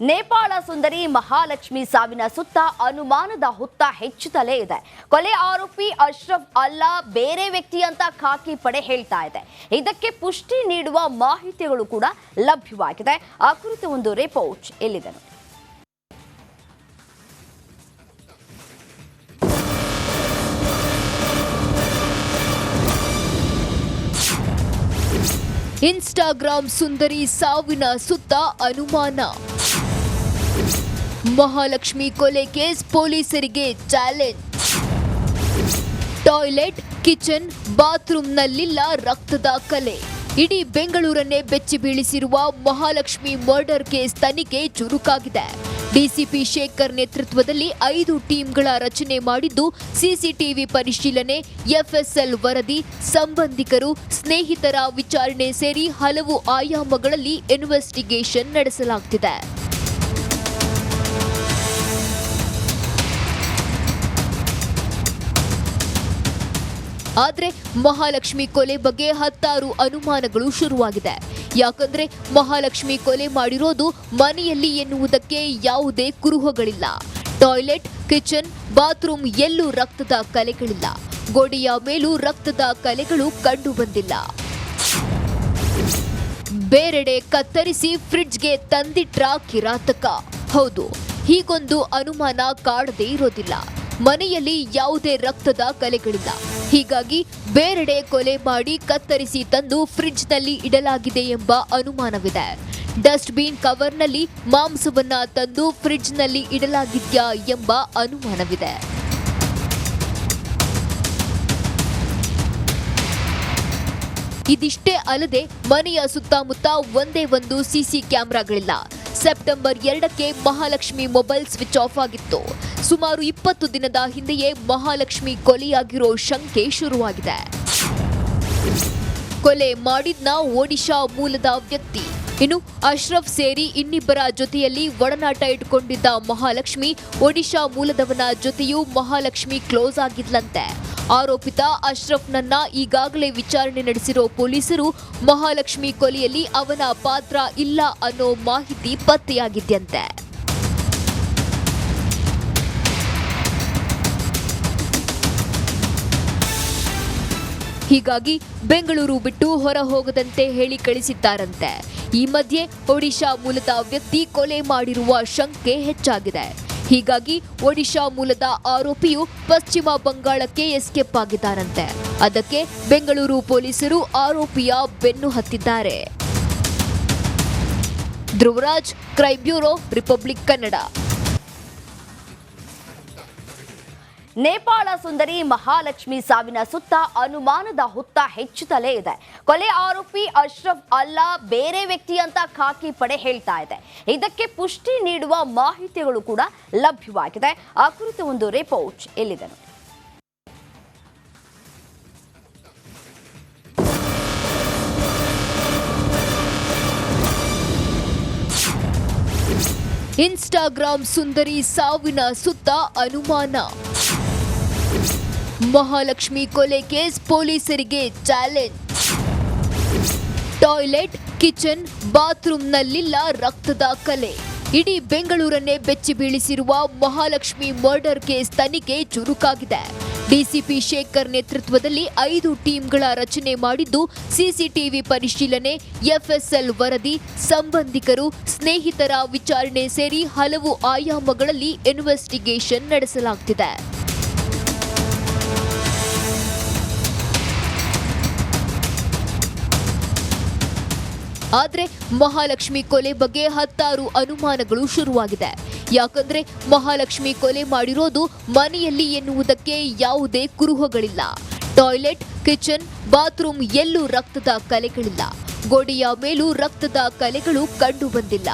ನೇಪಾಳ ಸುಂದರಿ ಮಹಾಲಕ್ಷ್ಮಿ ಸಾವಿನ ಸುತ್ತ ಅನುಮಾನದ ಹುತ್ತ ಹೆಚ್ಚುತ್ತಲೇ ಇದೆ. ಕೊಲೆ ಆರೋಪಿ ಅಶ್ರಫ್ ಅಲ್ಲಾ ಬೇರೆ ವ್ಯಕ್ತಿ ಅಂತ ಖಾಕಿ ಪಡೆ ಹೇಳ್ತಾ ಇದೆ. ಇದಕ್ಕೆ ಪುಷ್ಟಿ ನೀಡುವ ಮಾಹಿತಿಗಳು ಕೂಡ ಲಭ್ಯವಾಗಿದೆ. ಆ ಕುರಿತು ಒಂದು ರಿಪೋರ್ಟ್ ಎಲ್ಲಿದೆ ಇನ್ಸ್ಟಾಗ್ರಾಮ್ ಸುಂದರಿ ಸಾವಿನ ಸುತ್ತ ಅನುಮಾನ. ಮಹಾಲಕ್ಷ್ಮಿ ಕೊಲೆ ಕೇಸ್ ಪೊಲೀಸರಿಗೆ ಚಾಲೆಂಜ್. ಟಾಯ್ಲೆಟ್, ಕಿಚನ್, ಬಾತ್ರೂಮ್ನಲ್ಲಿಲ್ಲ ರಕ್ತದ ಕಲೆ. ಇಡೀ ಬೆಂಗಳೂರನ್ನೇ ಬೆಚ್ಚಿ ಬೀಳಿಸಿರುವ ಮಹಾಲಕ್ಷ್ಮಿ ಮರ್ಡರ್ ಕೇಸ್ ತನಿಖೆ ಚುರುಕಾಗಿದೆ. ಡಿಸಿಪಿ ಶೇಖರ್ ನೇತೃತ್ವದಲ್ಲಿ ಐದು ಟೀಮ್ಗಳ ರಚನೆ ಮಾಡಿದ್ದು ಸಿಸಿಟಿವಿ ಪರಿಶೀಲನೆ, ಎಫ್ಎಸ್ಎಲ್ ವರದಿ, ಸಂಬಂಧಿಕರು, ಸ್ನೇಹಿತರ ವಿಚಾರಣೆ ಸೇರಿ ಹಲವು ಆಯಾಮಗಳಲ್ಲಿ ಇನ್ವೆಸ್ಟಿಗೇಷನ್ ನಡೆಸಲಾಗುತ್ತಿದೆ ಆದ್ರೆ ಮಹಾಲಕ್ಷ್ಮಿ ಕೊಲೆ ಬಗ್ಗೆ ಹತ್ತಾರು ಅನುಮಾನಗಳು ಶುರುವಾಗಿದೆ. ಯಾಕಂದ್ರೆ ಮಹಾಲಕ್ಷ್ಮಿ ಕೊಲೆ ಮಾಡಿರೋದು ಮನೆಯಲ್ಲಿ ಎನ್ನುವುದಕ್ಕೆ ಯಾವುದೇ ಕುರುಹಗಳಿಲ್ಲ. ಟಾಯ್ಲೆಟ್, ಕಿಚನ್, ಬಾತ್ರೂಮ್ ಎಲ್ಲೂ ರಕ್ತದ ಕಲೆಗಳಿಲ್ಲ. ಗೋಡೆಯ ಮೇಲೂ ರಕ್ತದ ಕಲೆಗಳು ಕಂಡು ಬಂದಿಲ್ಲ ಬೇರೆಡೆ ಕತ್ತರಿಸಿ ಫ್ರಿಡ್ಜ್ಗೆ ತಂದಿಟ್ರ ಕಿರಾತಕ. ಹೌದು, ಹೀಗೊಂದು ಅನುಮಾನ ಕಾಡದೇ ಇರೋದಿಲ್ಲ. ಮನೆಯಲ್ಲಿ ಯಾವುದೇ ರಕ್ತದ ಕಲೆಗಳಿಲ್ಲ. ಹೀಗಾಗಿ ಬೇರೆಡೆ ಕೊಲೆ ಮಾಡಿ ಕತ್ತರಿಸಿ ತಂದು ಫ್ರಿಡ್ಜ್ನಲ್ಲಿ ಇಡಲಾಗಿದೆ ಎಂಬ ಅನುಮಾನವಿದೆ. ಡಸ್ಟ್ಬಿನ್ ಕವರ್ನಲ್ಲಿ ಮಾಂಸವನ್ನ ತಂದು ಫ್ರಿಡ್ಜ್ನಲ್ಲಿ ಇಡಲಾಗಿದೆಯಾ ಎಂಬ ಅನುಮಾನವಿದೆ. ಇದಿಷ್ಟೇ ಅಲ್ಲದೆ ಮನೆಯ ಸುತ್ತಮುತ್ತ ಒಂದೇ ಒಂದು ಸಿಸಿ ಕ್ಯಾಮೆರಾಗಳಿಲ್ಲ. ಸೆಪ್ಟೆಂಬರ್ ಎರಡಕ್ಕೆ ಮಹಾಲಕ್ಷ್ಮಿ ಮೊಬೈಲ್ ಸ್ವಿಚ್ ಆಫ್ ಆಗಿತ್ತು. ಸುಮಾರು ಇಪ್ಪತ್ತು ದಿನದ ಹಿಂದೆಯೇ ಮಹಾಲಕ್ಷ್ಮಿ ಕೊಲೆಯಾಗಿರೋ ಶಂಕೆ ಶುರುವಾಗಿದೆ. ಕೊಲೆ ಮಾಡಿದ್ನ ಒಡಿಶಾ ಮೂಲದ ವ್ಯಕ್ತಿ. ಇನ್ನು ಅಶ್ರಫ್ ಸೇರಿ ಇನ್ನಿಬ್ಬರ ಜೊತೆಯಲ್ಲಿ ಒಡನಾಟ ಇಟ್ಕೊಂಡಿದ್ದ ಮಹಾಲಕ್ಷ್ಮಿ ಒಡಿಶಾ ಮೂಲದವನ ಜೊತೆಯೂ ಮಹಾಲಕ್ಷ್ಮಿ ಕ್ಲೋಸ್ ಆಗಿದ್ಲಂತೆ. ಆರೋಪಿತ ಅಶ್ರಫ್ನನ್ನ ಈಗಾಗಲೇ ವಿಚಾರಣೆ ನಡೆಸಿರೋ ಪೊಲೀಸರು ಮಹಾಲಕ್ಷ್ಮಿ ಕೊಲೆಯಲ್ಲಿ ಅವನ ಪಾತ್ರ ಇಲ್ಲ ಅನ್ನೋ ಮಾಹಿತಿ ಪತ್ತೆಯಾಗಿದ್ಯಂತೆ. ಹೀಗಾಗಿ ಬೆಂಗಳೂರು ಬಿಟ್ಟು ಹೊರ ಹೋಗದಂತೆ ಹೇಳಿ ಕಳಿಸಿದ್ದಾರಂತೆ. ಈ ಮಧ್ಯೆ ಒಡಿಶಾ ಮೂಲದ ವ್ಯಕ್ತಿ ಕೊಲೆ ಮಾಡಿರುವ ಶಂಕೆ ಹೆಚ್ಚಾಗಿದೆ. ಹೀಗಾಗಿ ಒಡಿಶಾ ಮೂಲದ ಆರೋಪಿಯು ಪಶ್ಚಿಮ ಬಂಗಾಳಕ್ಕೆ ಎಸ್ಕೇಪ್ ಆಗಿದ್ದಾರಂತೆ. ಅದಕ್ಕೆ ಬೆಂಗಳೂರು ಪೊಲೀಸರು ಆರೋಪಿಯ ಬೆನ್ನು ಹತ್ತಿದ್ದಾರೆ. Dhruvaraj crime bureau republic Kannada Nepal ಸುಂದರಿ ಮಹಾಲಕ್ಷ್ಮಿ ಸಾವಿನ ಸುತ್ತ ಅನುಮಾನದ ಹುತ್ತ ಹೆಚ್ಚುತ್ತಲೇ ಇದೆ. ಕೊಲೆ ಆರೋಪಿ ಅಶ್ರಫ್ ಅಲ್ಲಾ ಬೇರೆ ವ್ಯಕ್ತಿ ಅಂತ ಖಾಕಿ ಪಡೆ ಹೇಳ್ತಾ ಇದೆ. ಇದಕ್ಕೆ ಪುಷ್ಟಿ ನೀಡುವ ಮಾಹಿತಿಗಳು ಕೂಡ ಲಭ್ಯವಾಗಿದೆ. ಆ ಕುರಿತು ಒಂದು ರಿಪೋರ್ಟ್ ಎಲ್ಲಿದೆ ಇನ್ಸ್ಟಾಗ್ರಾಮ್ ಇನ್ಸ್ಟಾಗ್ರಾಂ ಸುಂದರಿ ಸಾವಿನ ಸುತ್ತ ಅನುಮಾನ. ಮಹಾಲಕ್ಷ್ಮಿ ಕೊಲೆ ಕೇಸ್ ಪೊಲೀಸರಿಗೆ ಚಾಲೆಂಜ್. ಟಾಯ್ಲೆಟ್, ಕಿಚನ್, ಬಾತ್ರೂಮ್ನಲ್ಲಿಲ್ಲ ರಕ್ತದ ಕಲೆ. ಇಡೀ ಬೆಂಗಳೂರನ್ನೇ ಬೆಚ್ಚಿ ಬೀಳಿಸಿರುವ ಮಹಾಲಕ್ಷ್ಮಿ ಮರ್ಡರ್ ಕೇಸ್ ತನಿಖೆ ಚುರುಕಾಗಿದೆ. ಡಿಸಿಪಿ ಶೇಖರ್ ನೇತೃತ್ವದಲ್ಲಿ ಐದು ಟೀಮ್ಗಳ ರಚನೆ ಮಾಡಿದ್ದು ಸಿಸಿಟಿವಿ ಪರಿಶೀಲನೆ, ಎಫ್ಎಸ್ಎಲ್ ವರದಿ, ಸಂಬಂಧಿಕರು, ಸ್ನೇಹಿತರ ವಿಚಾರಣೆ ಸೇರಿ ಹಲವು ಆಯಾಮಗಳಲ್ಲಿ ಇನ್ವೆಸ್ಟಿಗೇಷನ್ ನಡೆಸಲಾಗುತ್ತಿದೆ ಆದ್ರೆ ಮಹಾಲಕ್ಷ್ಮಿ ಕೊಲೆ ಬಗ್ಗೆ ಹತ್ತಾರು ಅನುಮಾನಗಳು ಶುರುವಾಗಿದೆ. ಯಾಕಂದ್ರೆ ಮಹಾಲಕ್ಷ್ಮಿ ಕೊಲೆ ಮಾಡಿರೋದು ಮನೆಯಲ್ಲಿ ಎನ್ನುವುದಕ್ಕೆ ಯಾವುದೇ ಕುರುಹುಗಳಿಲ್ಲ. ಟಾಯ್ಲೆಟ್, ಕಿಚನ್, ಬಾತ್ರೂಮ್ ಎಲ್ಲೂ ರಕ್ತದ ಕಲೆಗಳಿಲ್ಲ. ಗೋಡೆಯ ಮೇಲೂ ರಕ್ತದ ಕಲೆಗಳು ಕಂಡು ಬಂದಿಲ್ಲ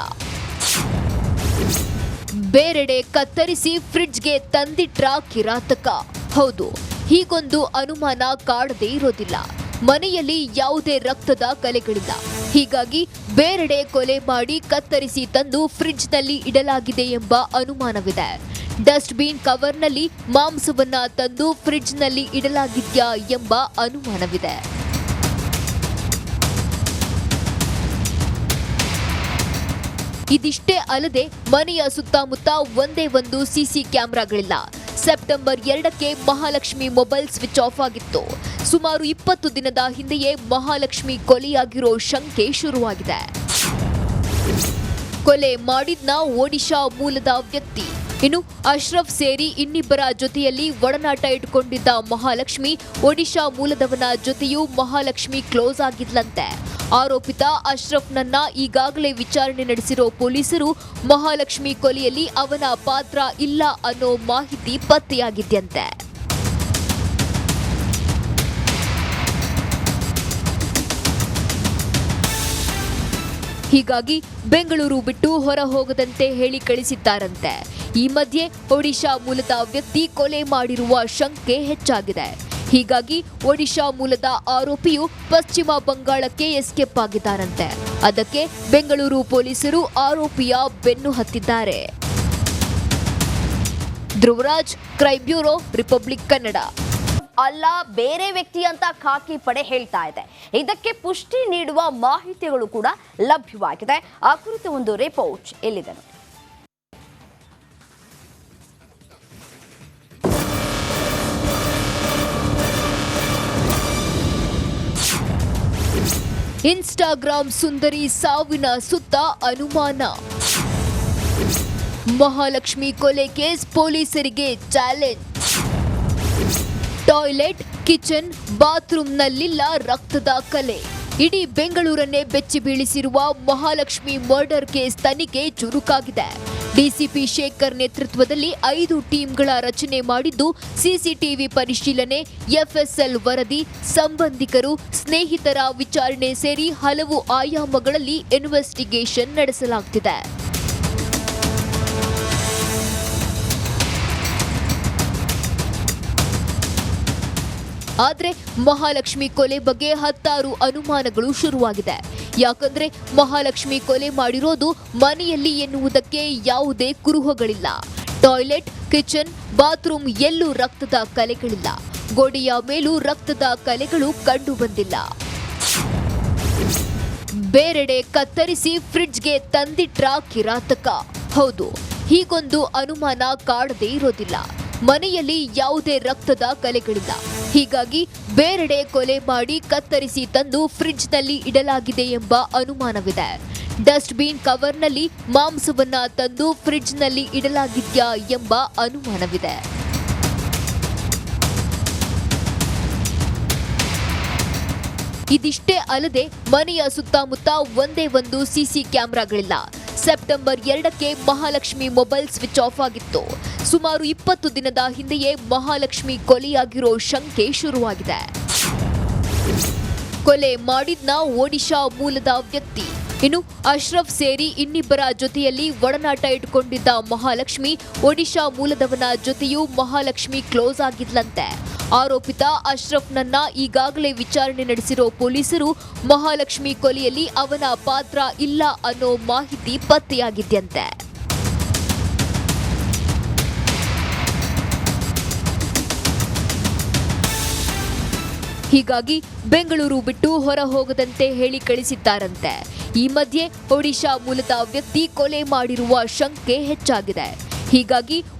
ಬೇರೆಡೆ ಕತ್ತರಿಸಿ ಫ್ರಿಡ್ಜ್ಗೆ ತಂದಿಟ್ರ ಕಿರಾತಕ. ಹೌದು, ಹೀಗೊಂದು ಅನುಮಾನ ಕಾಡದೇ ಇರೋದಿಲ್ಲ. ಮನೆಯಲ್ಲಿ ಯಾವುದೇ ರಕ್ತದ ಕಲೆಗಳಿಲ್ಲ. ಹೀಗಾಗಿ ಬೇರೆಡೆ ಕೊಲೆ ಮಾಡಿ ಕತ್ತರಿಸಿ ತಂದು ಫ್ರಿಡ್ಜ್ನಲ್ಲಿ ಇಡಲಾಗಿದೆ ಎಂಬ ಅನುಮಾನವಿದೆ. ಡಸ್ಟ್ಬಿನ್ ಕವರ್ನಲ್ಲಿ ಮಾಂಸವನ್ನ ತಂದು ಫ್ರಿಡ್ಜ್ನಲ್ಲಿ ಇಡಲಾಗಿದೆಯಾ ಎಂಬ ಅನುಮಾನವಿದೆ. ಇದಿಷ್ಟೇ ಅಲ್ಲದೆ ಮನೆಯ ಸುತ್ತಮುತ್ತ ಒಂದೇ ಒಂದು ಸಿಸಿ ಕ್ಯಾಮೆರಾಗಳಿಲ್ಲ. ಸೆಪ್ಟೆಂಬರ್ ಎರಡಕ್ಕೆ ಮಹಾಲಕ್ಷ್ಮಿ ಮೊಬೈಲ್ ಸ್ವಿಚ್ ಆಫ್ ಆಗಿತ್ತು. ಸುಮಾರು ಇಪ್ಪತ್ತು ದಿನದ ಹಿಂದೆಯೇ ಮಹಾಲಕ್ಷ್ಮಿ ಕೊಲೆಯಾಗಿರೋ ಶಂಕೆ ಶುರುವಾಗಿದೆ. ಕೊಲೆ ಮಾಡಿದ್ನ ಒಡಿಶಾ ಮೂಲದ ವ್ಯಕ್ತಿ. ಇನ್ನು ಅಶ್ರಫ್ ಸೇರಿ ಇನ್ನಿಬ್ಬರ ಜೊತೆಯಲ್ಲಿ ಒಡನಾಟ ಇಟ್ಕೊಂಡಿದ್ದ ಮಹಾಲಕ್ಷ್ಮಿ, ಒಡಿಶಾ ಮೂಲದವನ ಜೊತೆಯೂ ಮಹಾಲಕ್ಷ್ಮಿ ಕ್ಲೋಸ್ ಆಗಿದ್ಲಂತೆ. ಆರೋಪಿತ ಅಶ್ರಫ್ನನ್ನ ಈಗಾಗಲೇ ವಿಚಾರಣೆ ನಡೆಸಿರೋ ಪೊಲೀಸರು ಮಹಾಲಕ್ಷ್ಮಿ ಕೊಲೆಯಲ್ಲಿ ಅವನ ಪಾತ್ರ ಇಲ್ಲ ಅನ್ನೋ ಮಾಹಿತಿ ಪತ್ತೆಯಾಗಿದ್ಯಂತೆ. ಹೀಗಾಗಿ ಬೆಂಗಳೂರು ಬಿಟ್ಟು ಹೊರ ಹೋಗದಂತೆ ಹೇಳಿ ಕಳಿಸಿದ್ದಾರಂತೆ. ಈ ಮಧ್ಯೆ ಒಡಿಶಾ ಮೂಲದ ವ್ಯಕ್ತಿ ಕೊಲೆ ಮಾಡಿರುವ ಶಂಕೆ ಹೆಚ್ಚಾಗಿದೆ. ಹೀಗಾಗಿ ಒಡಿಶಾ ಮೂಲದ ಆರೋಪಿಯು ಪಶ್ಚಿಮ ಬಂಗಾಳಕ್ಕೆ ಎಸ್ಕೇಪ್ ಆಗಿದ್ದಾರಂತೆ. ಅದಕ್ಕೆ ಬೆಂಗಳೂರು ಪೊಲೀಸರು ಆರೋಪಿಯ ಬೆನ್ನು ಹತ್ತಿದ್ದಾರೆ. Dhruvaraj crime bureau, republic Kannada. ಅಲ್ಲ, ಬೇರೆ ವ್ಯಕ್ತಿ ಅಂತ ಖಾಕಿ ಪಡೆ ಹೇಳ್ತಾ ಇದೆ. ಇದಕ್ಕೆ ಪುಷ್ಟಿ ನೀಡುವ ಮಾಹಿತಿಗಳು ಕೂಡ ಲಭ್ಯವಾಗಿದೆ. ಆ ಕುರಿತು ಒಂದು ರಿಪೋರ್ಟ್ ಎಲ್ಲಿದೆ ಇನ್ಸ್ಟಾಗ್ರಾಮ್ ಇನ್ಸ್ಟಾಗ್ರಾಂ ಸುಂದರಿ ಸಾವಿನ ಸುತ್ತ ಅನುಮಾನ. ಮಹಾಲಕ್ಷ್ಮಿ ಕೊಲೆ ಕೇಸ್ ಪೊಲೀಸರಿಗೆ ಚಾಲೆಂಜ್. ಟಾಯ್ಲೆಟ್, ಕಿಚನ್, ಬಾತ್ರೂಮ್ನಲ್ಲಿಲ್ಲ ರಕ್ತದ ಕಲೆ. ಇಡೀ ಬೆಂಗಳೂರನ್ನೇ ಬೆಚ್ಚಿ ಬೀಳಿಸಿರುವ ಮಹಾಲಕ್ಷ್ಮಿ ಮರ್ಡರ್ ಕೇಸ್ ತನಿಖೆ ಚುರುಕಾಗಿದೆ. ಡಿಸಿಪಿ ಶೇಖರ್ ನೇತೃತ್ವದಲ್ಲಿ ಐದು ಟೀಮ್ಗಳ ರಚನೆ ಮಾಡಿದ್ದು ಸಿಸಿಟಿವಿ ಪರಿಶೀಲನೆ, ಎಫ್ಎಸ್ಎಲ್ ವರದಿ, ಸಂಬಂಧಿಕರು, ಸ್ನೇಹಿತರ ವಿಚಾರಣೆ ಸೇರಿ ಹಲವು ಆಯಾಮಗಳಲ್ಲಿ ಇನ್ವೆಸ್ಟಿಗೇಷನ್ ನಡೆಸಲಾಗುತ್ತಿದೆ ಆದ್ರೆ ಮಹಾಲಕ್ಷ್ಮಿ ಕೊಲೆ ಬಗ್ಗೆ ಹತ್ತಾರು ಅನುಮಾನಗಳು ಶುರುವಾಗಿದೆ. ಯಾಕಂದ್ರೆ ಮಹಾಲಕ್ಷ್ಮಿ ಕೊಲೆ ಮಾಡಿರೋದು ಮನೆಯಲ್ಲಿ ಎನ್ನುವುದಕ್ಕೆ ಯಾವುದೇ ಕುರುಹುಗಳಿಲ್ಲ. ಟಾಯ್ಲೆಟ್, ಕಿಚನ್, ಬಾತ್ರೂಮ್ ಎಲ್ಲೂ ರಕ್ತದ ಕಲೆಗಳಿಲ್ಲ. ಗೋಡೆಯ ಮೇಲೂ ರಕ್ತದ ಕಲೆಗಳು ಕಂಡು ಬಂದಿಲ್ಲ ಬೇರೆಡೆ ಕತ್ತರಿಸಿ ಫ್ರಿಡ್ಜ್ಗೆ ತಂದಿಟ್ರ ಕಿರಾತಕ. ಹೌದು, ಹೀಗೊಂದು ಅನುಮಾನ ಕಾಡದೇ ಇರೋದಿಲ್ಲ. ಮನೆಯಲ್ಲಿ ಯಾವುದೇ ರಕ್ತದ ಕಲೆಗಳಿಲ್ಲ. ಹೀಗಾಗಿ ಬೇರೆಡೆ ಕೊಲೆ ಮಾಡಿ ಕತ್ತರಿಸಿ ತಂದು ಫ್ರಿಡ್ಜ್ನಲ್ಲಿ ಇಡಲಾಗಿದೆ ಎಂಬ ಅನುಮಾನವಿದೆ. ಡಸ್ಟ್ಬಿನ್ ಕವರ್ನಲ್ಲಿ ಮಾಂಸವನ್ನ ತಂದು ಫ್ರಿಡ್ಜ್ನಲ್ಲಿ ಇಡಲಾಗಿದೆಯಾ ಎಂಬ ಅನುಮಾನವಿದೆ. ಇದಿಷ್ಟೇ ಅಲ್ಲದೆ ಮನೆಯ ಸುತ್ತಮುತ್ತ ಒಂದೇ ಒಂದು ಸಿಸಿ ಕ್ಯಾಮೆರಾಗಳಿಲ್ಲ. ಸೆಪ್ಟೆಂಬರ್ ಎರಡಕ್ಕೆ ಮಹಾಲಕ್ಷ್ಮಿ ಮೊಬೈಲ್ ಸ್ವಿಚ್ ಆಫ್ ಆಗಿತ್ತು. ಸುಮಾರು ಇಪ್ಪತ್ತು ದಿನದ ಹಿಂದೆಯೇ ಮಹಾಲಕ್ಷ್ಮಿ ಕೊಲೆಯಾಗಿರೋ ಶಂಕೆ ಶುರುವಾಗಿದೆ. ಕೊಲೆ ಮಾಡಿದ್ನ ಒಡಿಶಾ ಮೂಲದ ವ್ಯಕ್ತಿ. ಇನ್ನು ಅಶ್ರಫ್ ಸೇರಿ ಇನ್ನಿಬ್ಬರ ಜೊತೆಯಲ್ಲಿ ಒಡನಾಟ ಇಟ್ಟುಕೊಂಡಿದ್ದ ಮಹಾಲಕ್ಷ್ಮಿ ಒಡಿಶಾ ಮೂಲದವನ ಜೊತೆಯೂ ಮಹಾಲಕ್ಷ್ಮಿ ಕ್ಲೋಸ್ ಆಗಿದ್ಲಂತೆ. ಆರೋಪಿತ ಅಶ್ರಫ್ನನ್ನ ಈಗಾಗಲೇ ವಿಚಾರಣೆ ನಡೆಸಿರೋ ಪೊಲೀಸರು ಮಹಾಲಕ್ಷ್ಮಿ ಕೊಲೆಯಲ್ಲಿ ಅವನ ಪಾತ್ರ ಇಲ್ಲ ಅನ್ನೋ ಮಾಹಿತಿ ಪತ್ತೆಯಾಗಿದ್ಯಂತೆ. ಹೀಗಾಗಿ ಬೆಂಗಳೂರು ಬಿಟ್ಟು ಹೊರ ಹೋಗದಂತೆ ಹೇಳಿ ಕಳಿಸಿದ್ದಾರಂತೆ. ಈ ಮಧ್ಯೆ ಒಡಿಶಾ ಮೂಲದ ವ್ಯಕ್ತಿ ಕೊಲೆ ಮಾಡಿರುವ ಶಂಕೆ ಹೆಚ್ಚಾಗಿದೆ. ಹೀಗಾಗಿ